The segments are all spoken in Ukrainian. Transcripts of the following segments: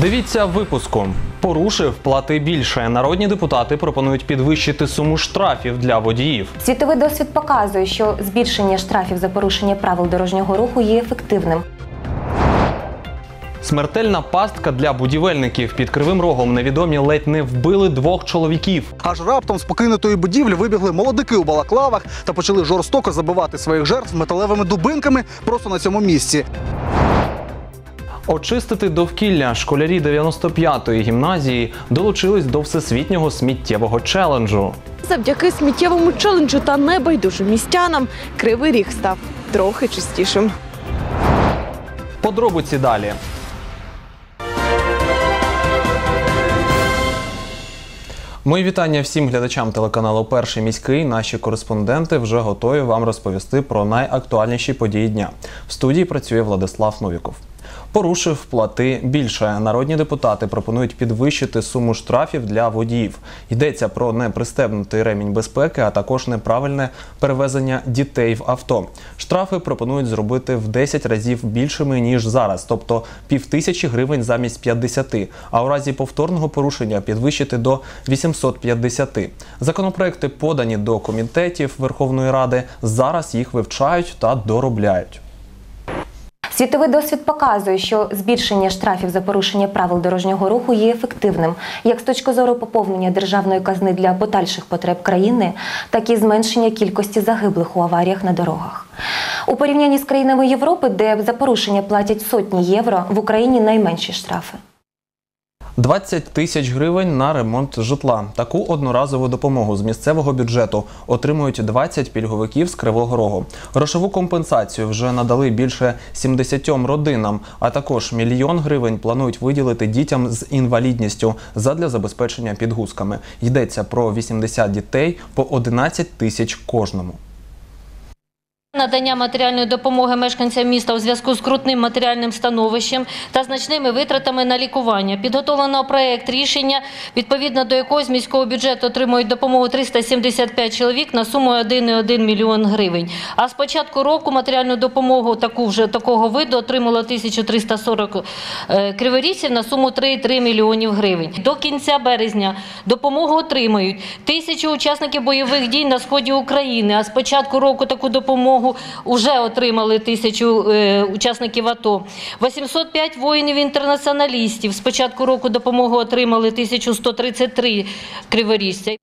Дивіться випуску. Порушив, плати більше. Народні депутати пропонують підвищити суму штрафів для водіїв. Світовий досвід показує, що збільшення штрафів за порушення правил дорожнього руху є ефективним. Смертельна пастка для будівельників під кривим рогом невідомі ледь не вбили двох чоловіків. Аж раптом з покинутої будівлі вибігли молодики у балаклавах та почали жорстоко забивати своїх жертв металевими дубинками просто на цьому місці. Очистити довкілля школярі 95-ї гімназії долучились до всесвітнього сміттєвого челенджу. Завдяки сміттєвому челенджу та небайдужим містянам кривий ріг став трохи чистішим. Подробиці далі. Мої вітання всім глядачам телеканалу Перший міський. Наші кореспонденти вже готові вам розповісти про найактуальніші події дня. В студії працює Владислав Новіков. Порушив плати більше. Народні депутати пропонують підвищити суму штрафів для водіїв. Йдеться про непристебнутий ремінь безпеки, а також неправильне перевезення дітей в авто. Штрафи пропонують зробити в 10 разів більшими ніж зараз, тобто півтисячі гривень замість 50, а у разі повторного порушення підвищити до 850. Законопроекти подані до комітетів Верховної Ради. Зараз їх вивчають та доробляють. Світовий досвід показує, що збільшення штрафів за порушення правил дорожнього руху є ефективним як з точки зору поповнення державної казни для подальших потреб країни, так і зменшення кількості загиблих у аваріях на дорогах. У порівнянні з країнами Європи, де за порушення платять сотні євро, в Україні найменші штрафи. 20 тисяч гривень на ремонт житла. Таку одноразову допомогу з місцевого бюджету отримують 20 пільговиків з Кривого Рогу. Грошову компенсацію вже надали більше 70 родинам, а також мільйон гривень планують виділити дітям з інвалідністю задля забезпечення підгузками. Йдеться про 80 дітей по 11 тисяч кожному. Надання матеріальної допомоги мешканцям міста у зв'язку з крутним матеріальним становищем та значними витратами на лікування. Підготовлено проект рішення, відповідно до якого з міського бюджету отримують допомогу 375 чоловік на суму 1,1 мільйон гривень. А з початку року матеріальну допомогу таку вже такого виду отримало 1340 е, криворіжців на суму 3,3 мільйонів гривень. До кінця березня допомогу отримають тисячі учасників бойових дій на сході України. А з початку року таку допомогу вже отримали тисячу е, учасників АТО. 805 воїнів-інтернаціоналістів. З початку року допомогу отримали 1133 криворіжця.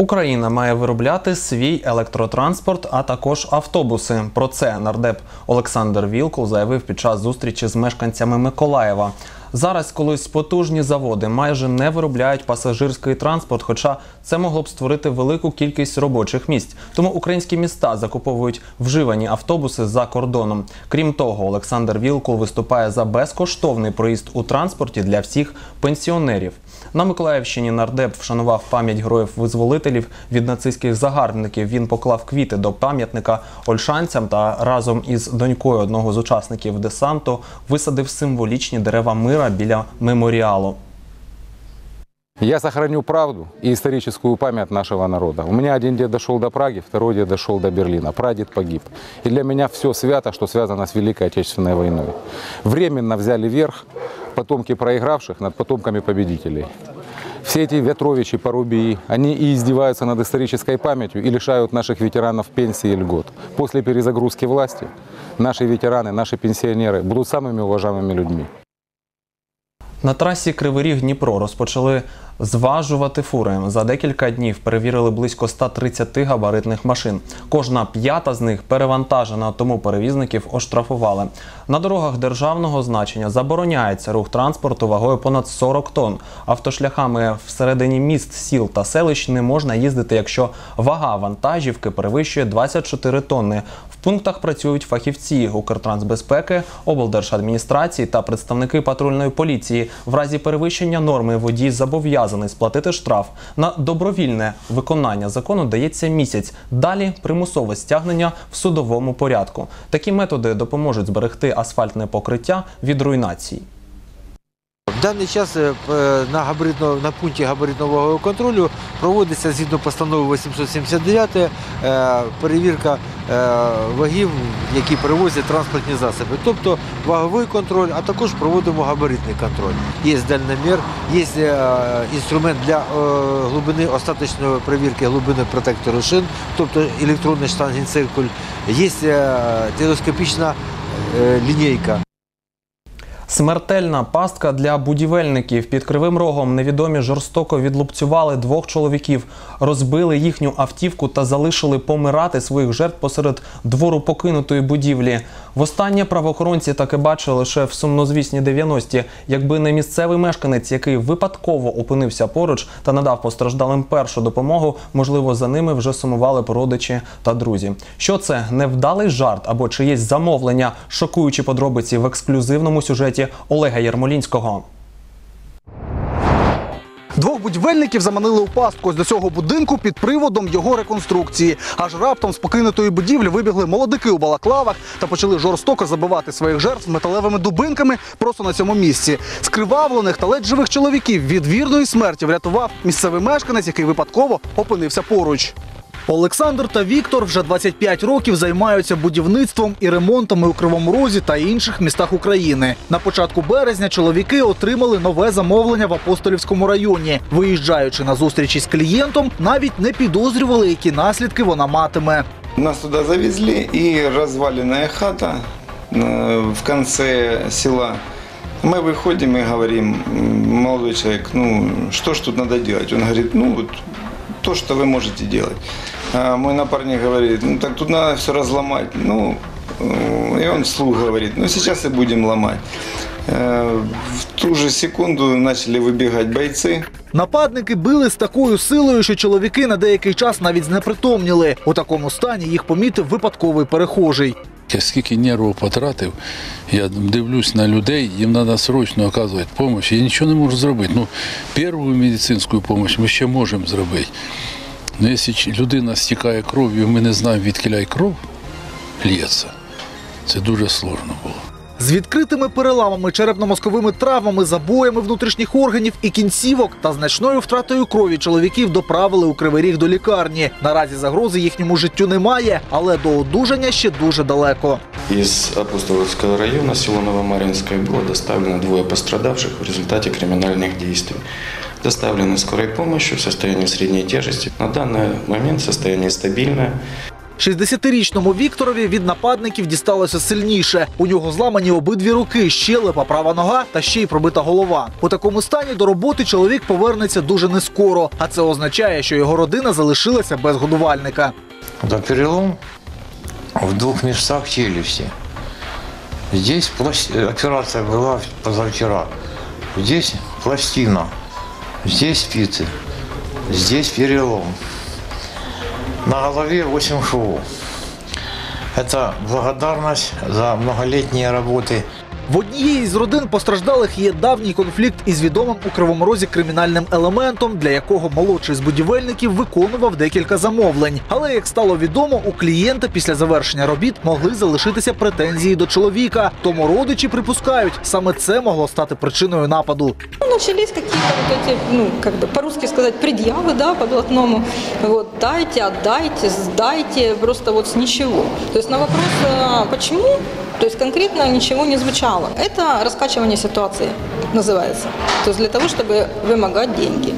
Україна має виробляти свій електротранспорт, а також автобуси. Про це нардеп Олександр Вілкул заявив під час зустрічі з мешканцями Миколаєва. Зараз колись потужні заводи майже не виробляють пасажирський транспорт, хоча це могло б створити велику кількість робочих місць. Тому українські міста закуповують вживані автобуси за кордоном. Крім того, Олександр Вілкул виступає за безкоштовний проїзд у транспорті для всіх пенсіонерів. На Миколаївщині нардеп вшанував пам'ять героїв-визволителів від нацистських загарбників. Він поклав квіти до пам'ятника ольшанцям та разом із донькою одного з учасників десанту висадив символічні дерева мира біля меморіалу. Я сохраню правду и историческую память нашего народа. У меня один дед дошел до Праги, второй дед дошел до Берлина. Прадед погиб. И для меня все свято, что связано с Великой Отечественной войной. Временно взяли верх потомки проигравших над потомками победителей. Все эти Ветровичи, Порубии, они и издеваются над исторической памятью и лишают наших ветеранов пенсии и льгот. После перезагрузки власти наши ветераны, наши пенсионеры будут самыми уважаемыми людьми. На трасі Кривий Ріг Дніпро розпочали зважувати фури. За декілька днів перевірили близько 130 габаритних машин. Кожна п'ята з них перевантажена, тому перевізників оштрафували. На дорогах державного значення забороняється рух транспорту вагою понад 40 тонн. Автошляхами всередині міст, сіл та селищ не можна їздити, якщо вага вантажівки перевищує 24 тонни. Пунктах працюють фахівці Укртрансбезпеки, облдержадміністрації та представники патрульної поліції. В разі перевищення норми водій зобов'язаний сплатити штраф. На добровільне виконання закону дається місяць. Далі примусове стягнення в судовому порядку. Такі методи допоможуть зберегти асфальтне покриття від руйнації. В даний час е, на, габаритно, на пункті габаритно-вагового контролю проводиться згідно постанови 879 е, перевірка е, вагів, які перевозять транспортні засоби. Тобто ваговий контроль, а також проводимо габаритний контроль. Є дальномір, є е, інструмент для е, глибини остаточної перевірки глибини протектору шин, тобто електронний штангенциркуль, є е, телескопічна е, лінійка. Смертельна пастка для будівельників під кривим рогом невідомі жорстоко відлупцювали двох чоловіків, розбили їхню автівку та залишили помирати своїх жертв посеред двору покинутої будівлі. Востаннє правоохоронці таки бачили лише в сумнозвісні 90-ті. Якби не місцевий мешканець, який випадково опинився поруч та надав постраждалим першу допомогу, можливо, за ними вже сумували породичі та друзі. Що це невдалий жарт або чиєсь замовлення, шокуючі подробиці в ексклюзивному сюжеті Олега Ярмолінського. Двох будівельників заманили у пастку ось до цього будинку під приводом його реконструкції. Аж раптом з покинутої будівлі вибігли молодики у балаклавах та почали жорстоко забивати своїх жертв металевими дубинками просто на цьому місці. Скривавлених та ледь живих чоловіків від вірної смерті врятував місцевий мешканець, який випадково опинився поруч. Олександр та Віктор вже 25 років займаються будівництвом і ремонтами у Кривому Розі та інших містах України. На початку березня чоловіки отримали нове замовлення в Апостолівському районі. Виїжджаючи на зустрічі з клієнтом, навіть не підозрювали, які наслідки вона матиме. Нас туда завезли, и разваленная хата э, в конце села. Мы выходим и говорим, «М, молодой человек, ну что ж тут надо делать? Он говорит, ну вот то, что вы можете делать. А мой напарник говорит, ну так тут надо все разломать. Ну, э, и он вслух говорит, ну сейчас и будем ломать. Э, В ту же секунду начали выбегать бойцы. Нападники били з такою силою, що чоловіки на деякий час навіть знепритомніли. У такому стані їх помітив випадковий перехожий. Я скільки нервів потратив, я дивлюсь на людей, їм треба срочно оказувати допомогу. Я нічого не можу зробити. Ну, першу медицинську допомогу ми ще можемо зробити. Ну, якщо людина стікає кров'ю, ми не знаємо, відкиляє кров лється, це дуже сложно було. З відкритими переламами, черепно-мозковими травмами, забоями внутрішніх органів і кінцівок та значною втратою крові чоловіків доправили у Кривий Ріг до лікарні. Наразі загрози їхньому життю немає, але до одужання ще дуже далеко. Из Апостоловского района, село Новомаринское, было доставлено двое пострадавших в результате криминальных действий. Доставлены скорой помощью в состоянии средней тяжести. На данный момент состояние стабильное. 60-річному Вікторові від нападників дісталося сильніше. У нього зламані обидві руки, щелепа, права нога та ще й пробита голова. У такому стані до роботи чоловік повернеться дуже нескоро, а це означає, що його родина залишилася без годувальника. Это перелом в двух местах челюсти. Здесь плас- э, операция была позавчера. Здесь пластина, здесь спицы, здесь перелом. На голове 8 швов. Это благодарность за многолетние работы В однієї з родин постраждалих є давній конфлікт із відомим у Кривому Розі кримінальним елементом, для якого молодший з будівельників виконував декілька замовлень. Але як стало відомо, у клієнта після завершення робіт могли залишитися претензії до чоловіка. Тому родичі припускають, саме це могло стати причиною нападу. Ну, начались какие-то вот эти, ну, как бы по-русски сказать, предъявы, да, по блатному. Вот, дайте, отдайте, сдайте, просто вот с ничего. То есть на вопрос, а, почему, то есть конкретно ничего не звучало. Это раскачивание ситуации называется. То есть для того, чтобы вымогать деньги.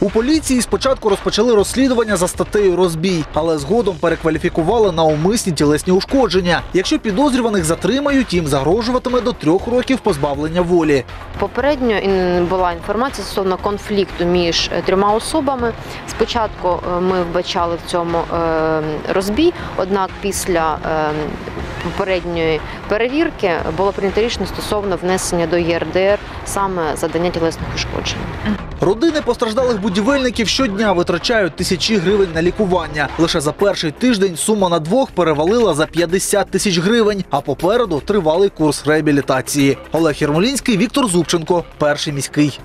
У поліції спочатку розпочали розслідування за статтею розбій, але згодом перекваліфікували на умисні тілесні ушкодження. Якщо підозрюваних затримають, їм загрожуватиме до трьох років позбавлення волі. Попередньо ін- була інформація стосовно конфлікту між е, трьома особами. Спочатку е, ми вбачали в цьому е, розбій, однак після е, попередньої перевірки було прийнято рішення стосовно внесення до ЄРДР саме завдання тілесних ушкоджень. Родини постраждалих будівельників щодня витрачають тисячі гривень на лікування. Лише за перший тиждень сума на двох перевалила за 50 тисяч гривень, а попереду тривалий курс реабілітації. Олег Єрмолінський, Віктор Зубченко, перший міський.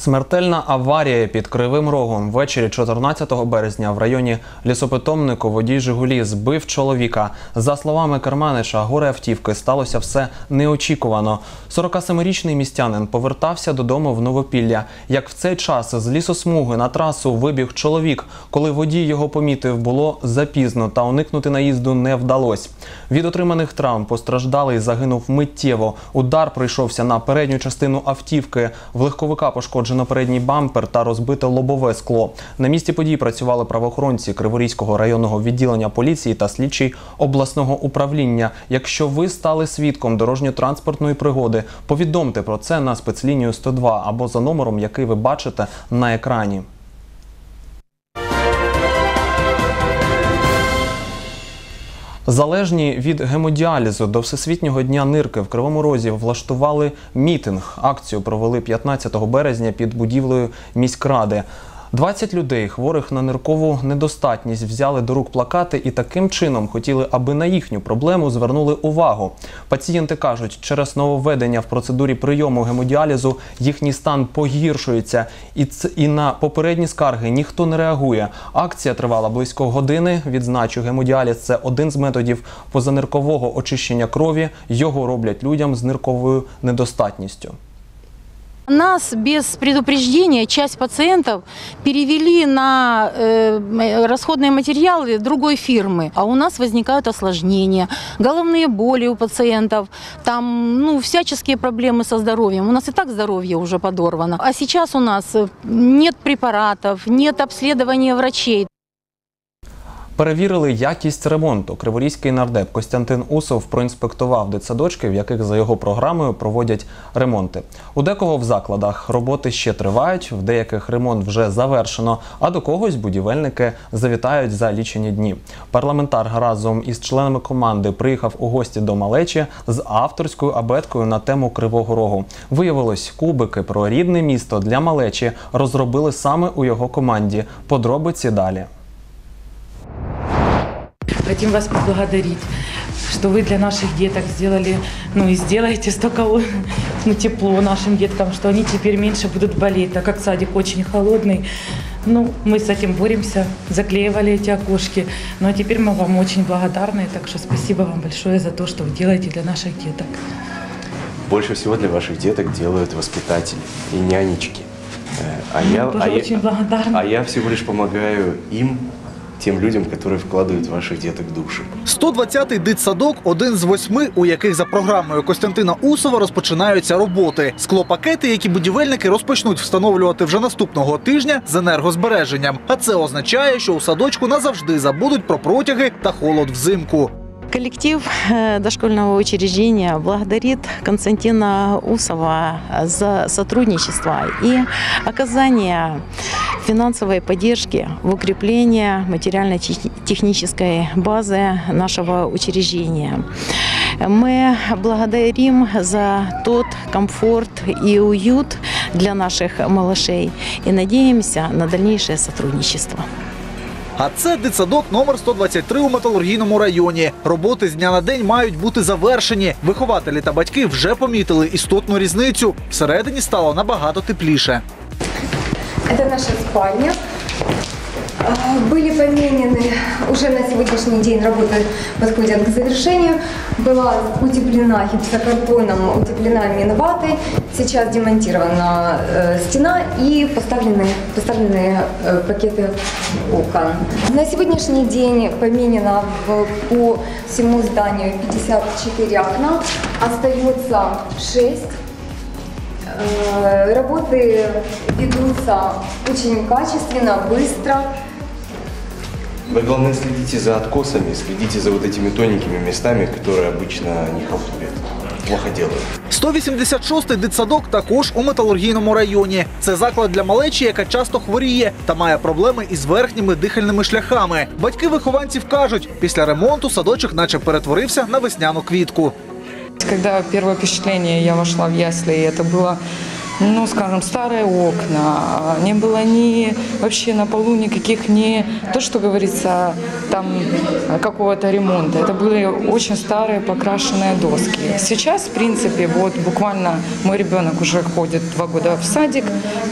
Смертельна аварія під Кривим Рогом. Ввечері 14 березня в районі лісопитомнику водій Жигулі збив чоловіка. За словами Керманича, горе автівки сталося все неочікувано. 47-річний містянин повертався додому в Новопілля. Як в цей час з лісосмуги на трасу вибіг чоловік. Коли водій його помітив, було запізно та уникнути наїзду не вдалося. Від отриманих травм постраждалий загинув миттєво. Удар прийшовся на передню частину автівки. В легковика пошкоджено передній бампер та розбите лобове скло. На місці події працювали правоохоронці Криворізького районного відділення поліції та слідчий обласного управління. Якщо ви стали свідком дорожньо-транспортної пригоди, повідомте про це на спецлінію 102 або за номером, який ви бачите на екрані. Залежні від гемодіалізу до Всесвітнього дня нирки в Кривому Розі влаштували мітинг. Акцію провели 15 березня під будівлею міськради. 20 людей, хворих на ниркову недостатність, взяли до рук плакати і таким чином хотіли, аби на їхню проблему звернули увагу. Пацієнти кажуть, через нововведення в процедурі прийому гемодіалізу їхній стан погіршується, і ц- і на попередні скарги ніхто не реагує. Акція тривала близько години. Відзначу, гемодіаліз це один з методів позаниркового очищення крові. Його роблять людям з нирковою недостатністю. Нас без предупреждения часть пациентов перевели на э, м- расходные материалы другой фирмы, а у нас возникают осложнения, головные боли у пациентов, там ну, всяческие проблемы со здоровьем. У нас и так здоровье уже подорвано. А сейчас у нас э, нет препаратов, нет обследования врачей. Перевірили якість ремонту. Криворізький нардеп Костянтин Усов проінспектував дитсадочки, в яких за його програмою проводять ремонти. У декого в закладах роботи ще тривають, в деяких ремонт вже завершено, а до когось будівельники завітають за лічені дні. Парламентар разом із членами команди приїхав у гості до малечі з авторською абеткою на тему Кривого Рогу. Виявилось, кубики про рідне місто для малечі розробили саме у його команді. Подробиці далі. Хотим вас поблагодарить, что вы для наших деток сделали, ну и сделаете столько ну, тепло нашим деткам, что они теперь меньше будут болеть, так как садик очень холодный. Ну, мы с этим боремся, заклеивали эти окошки, но теперь мы вам очень благодарны, так что спасибо вам большое за то, что вы делаете для наших деток. Больше всего для ваших деток делают воспитатели и нянечки. Э, А я, тоже а, я, а я всего лишь помогаю им, тем людям, які вкладають ваших діток душу. 120-й дитсадок – один з восьми, у яких за програмою Костянтина Усова розпочинаються роботи. Склопакети, які будівельники розпочнуть встановлювати вже наступного тижня з енергозбереженням. А це означає, що у садочку назавжди забудуть про протяги та холод взимку. Коллектив э, дошкольного учреждения благодарит Константина Усова за сотрудничество и оказание финансовой поддержки в укрепление материально-технической базы нашего учреждения. Мы благодарим за тот комфорт и уют для наших малышей и надеемся на дальнейшее сотрудничество. А це дитсадок номер 123 у металургійному районі. Роботи з дня на день мають бути завершені. Вихователі та батьки вже помітили істотну різницю. Всередині стало набагато тепліше. Це наша спальня. Были поменены, уже на сегодняшний день работы подходят к завершению. Была утеплена гипсокартоном, утеплена минватой. Сейчас демонтирована э, стена и поставлены, поставлены э, пакеты окон. На сегодняшний день поменено в- по всему зданию 54 окна. Остается 6 Э, Работы ведутся очень качественно, быстро. Вы, главное, следите за откосами, следите за вот этими тоненькими местами, которые обычно не халтурят, плохо делают. 186-й дитсадок також у металургійному районі. Це заклад для малечі, яка часто хворіє та має проблеми із верхніми дихальними шляхами. Батьки вихованців кажуть, після ремонту садочок наче перетворився на весняну квітку. Когда первое впечатление, я вошла в ясли, и это было ну, скажем, старые окна, не было ни вообще на полу никаких ни то, что говорится, там какого-то ремонта. Это были очень старые покрашенные доски. Сейчас, в принципе, вот буквально мой ребенок уже ходит два года в садик,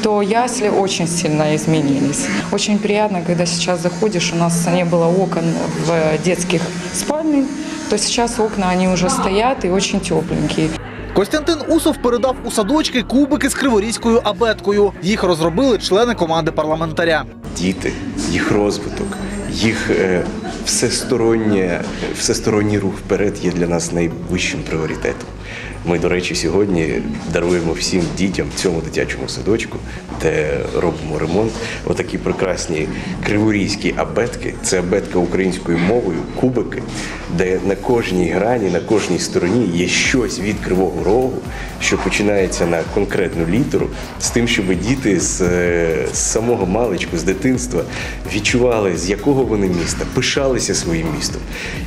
то ясли очень сильно изменились. Очень приятно, когда сейчас заходишь, у нас не было окон в детских спальнях, то сейчас окна, они уже стоят и очень тепленькие. Костянтин Усов передав у садочки кубики з криворізькою абеткою. Їх розробили члени команди парламентаря. Діти, їх розвиток, їх е, всестороннє, всесторонній рух вперед є для нас найвищим пріоритетом. Ми, до речі, сьогодні даруємо всім дітям цьому дитячому садочку, де робимо ремонт, отакі прекрасні криворізькі абетки. Це абетка українською мовою, кубики, де на кожній грані, на кожній стороні є щось від кривого рогу, що починається на конкретну літеру, з тим, щоб діти з, е, з самого маличку, з дитинства відчували, з якого вони міста, пишалися своїм містом.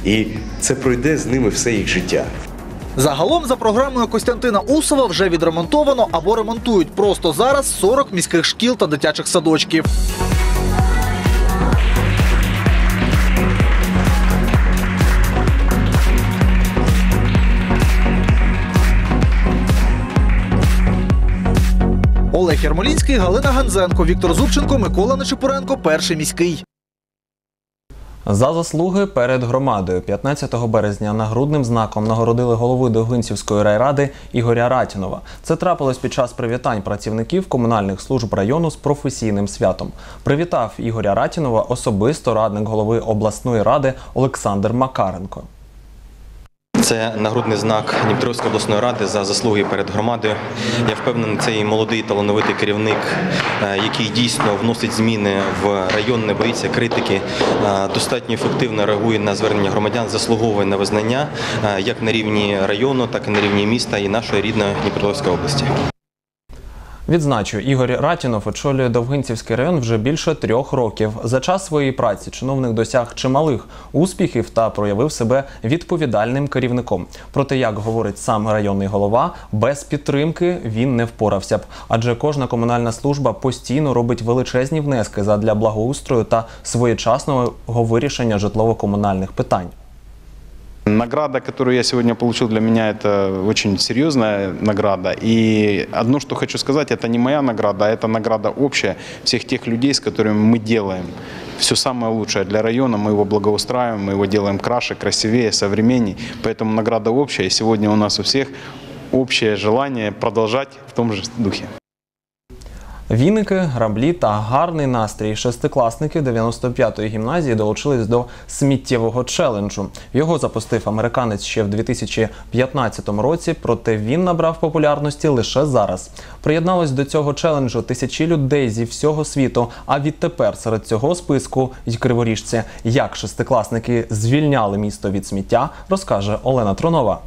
І це пройде з ними все їх життя. Загалом, за програмою Костянтина Усова, вже відремонтовано або ремонтують просто зараз 40 міських шкіл та дитячих садочків. Олег Ярмолінський, Галина Ганзенко, Віктор Зубченко, Микола Нечипоренко, перший міський. За заслуги перед громадою 15 березня нагрудним знаком нагородили голову Довгинцівської райради Ігоря Ратінова. Це трапилось під час привітань працівників комунальних служб району з професійним святом. Привітав Ігоря Ратінова особисто радник голови обласної ради Олександр Макаренко. Це нагрудний знак Дніпровської обласної ради за заслуги перед громадою. Я впевнений, цей молодий талановитий керівник, е, який дійсно вносить зміни в район, не боїться критики, е, достатньо ефективно реагує на звернення громадян, заслуговує на визнання е, як на рівні району, так і на рівні міста і нашої рідної Дніпровської області. Відзначу, Ігор Ратінов очолює Довгинцівський район вже більше трьох років. За час своєї праці чиновник досяг чималих успіхів та проявив себе відповідальним керівником. Проте, як говорить сам районний голова, без підтримки він не впорався б, адже кожна комунальна служба постійно робить величезні внески задля благоустрою та своєчасного вирішення житлово-комунальних питань. Награда, которую я сегодня получил, для меня это очень серьезная награда. И одно, что хочу сказать, это не моя награда, а это награда общая всех тех людей, с которыми мы делаем все самое лучшее для района, мы его благоустраиваем, мы его делаем краше, красивее, современней. Поэтому награда общая, и сегодня у нас у всех общее желание продолжать в том же духе. Віники, граблі та гарний настрій шестикласників 95-ї гімназії долучились до сміттєвого челенджу. Його запустив американець ще в 2015 році, проте він набрав популярності лише зараз. Приєдналось до цього челенджу тисячі людей зі всього світу. А відтепер серед цього списку й криворіжці, як шестикласники звільняли місто від сміття, розкаже Олена Тронова.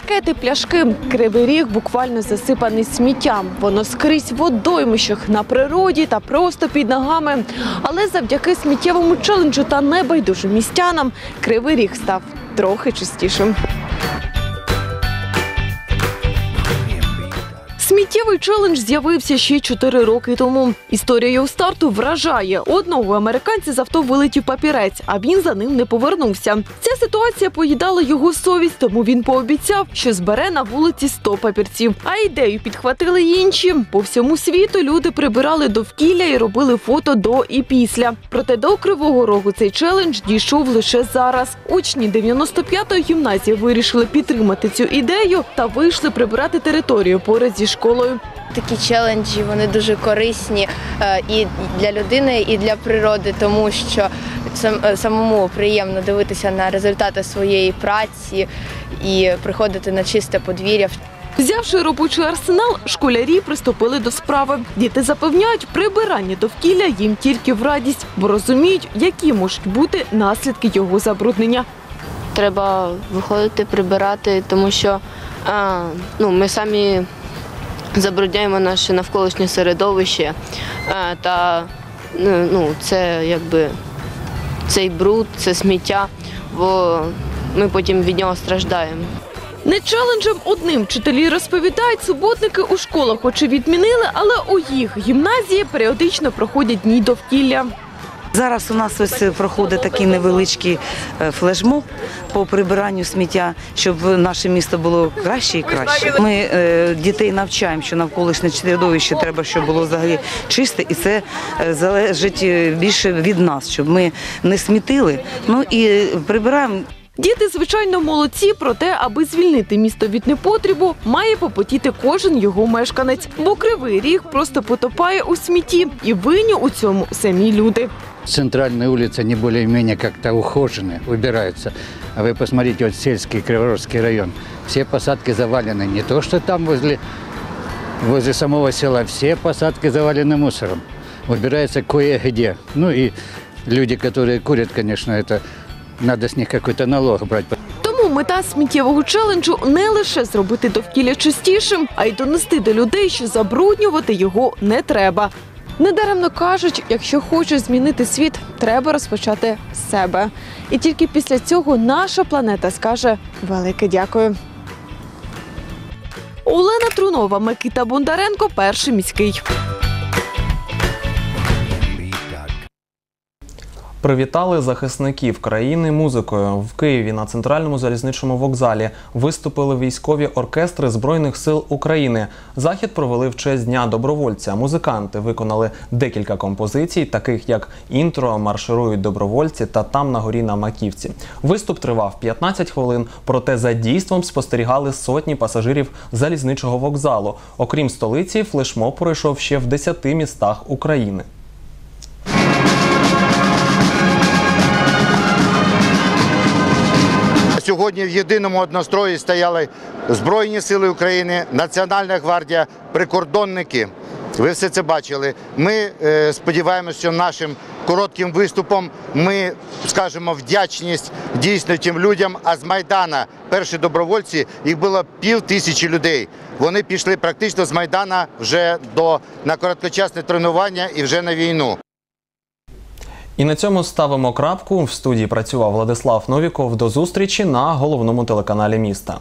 Пакети, пляшки, кривий ріг буквально засипаний сміттям. Воно скрізь в водоймищах на природі та просто під ногами. Але завдяки сміттєвому челенджу та небайдужим містянам кривий ріг став трохи чистішим. Сміттєвий челендж з'явився ще 4 роки тому. Історія його старту вражає. Одного американця з авто вилетів папірець, а він за ним не повернувся. Ця ситуація поїдала його совість, тому він пообіцяв, що збере на вулиці 100 папірців. А ідею підхватили інші. По всьому світу люди прибирали довкілля і робили фото до і після. Проте до Кривого Рогу цей челендж дійшов лише зараз. Учні 95-ї гімназії вирішили підтримати цю ідею та вийшли прибирати територію поряд зі школою. Такі челенджі вони дуже корисні е, і для людини, і для природи, тому що е, самому приємно дивитися на результати своєї праці і приходити на чисте подвір'я. Взявши робочий арсенал, школярі приступили до справи. Діти запевняють, прибирання довкілля їм тільки в радість, бо розуміють, які можуть бути наслідки його забруднення. Треба виходити прибирати, тому що а, ну, ми самі забрудняємо наше навколишнє середовище. Та ну, ну, це якби цей бруд, це сміття, бо ми потім від нього страждаємо. Не челенджем одним вчителі розповідають, суботники у школах хоч і відмінили, але у їх гімназії періодично проходять дні довкілля. Зараз у нас ось проходить такий невеличкий е, флешмоб по прибиранню сміття, щоб наше місто було краще і краще. Ми е, дітей навчаємо, що навколишнє середовище треба, щоб було взагалі чисте, і це е, залежить е, більше від нас, щоб ми не смітили. Ну і прибираємо Діти, звичайно, молодці, проте, аби звільнити місто від непотрібу, має попотіти кожен його мешканець, бо кривий ріг просто потопає у смітті, і винні у цьому самі люди. Центральные улицы, они более-менее как-то ухожены, убираются. А вы посмотрите, вот сельский Криворожский район, все посадки завалены. Не то, что там возле, возле самого села, все посадки завалены мусором. Убирается кое-где. Ну и люди, которые курят, конечно, это надо с них какой-то налог брать. Тому мета сміттєвого челенджу не лише зробити довкілля чистішим, а й донести до людей, що забруднювати його не треба. Недаремно кажуть, якщо хочеш змінити світ, треба розпочати з себе. І тільки після цього наша планета скаже велике дякую. Олена Трунова, Микита Бондаренко, перший міський. Привітали захисників країни музикою. В Києві на центральному залізничному вокзалі виступили військові оркестри Збройних сил України. Захід провели в честь Дня добровольця. Музиканти виконали декілька композицій, таких як інтро, марширують добровольці та там на горі на маківці. Виступ тривав 15 хвилин, проте за дійством спостерігали сотні пасажирів залізничого вокзалу. Окрім столиці, флешмоб пройшов ще в 10 містах України. Сьогодні в єдиному однострої стояли Збройні Сили України, Національна гвардія, прикордонники. Ви все це бачили. Ми е, сподіваємося, що нашим коротким виступом ми скажемо вдячність дійсно тим людям. А з Майдана перші добровольці їх було пів тисячі людей. Вони пішли практично з Майдана вже до на короткочасне тренування і вже на війну. І на цьому ставимо крапку. В студії працював Владислав Новіков. До зустрічі на головному телеканалі міста.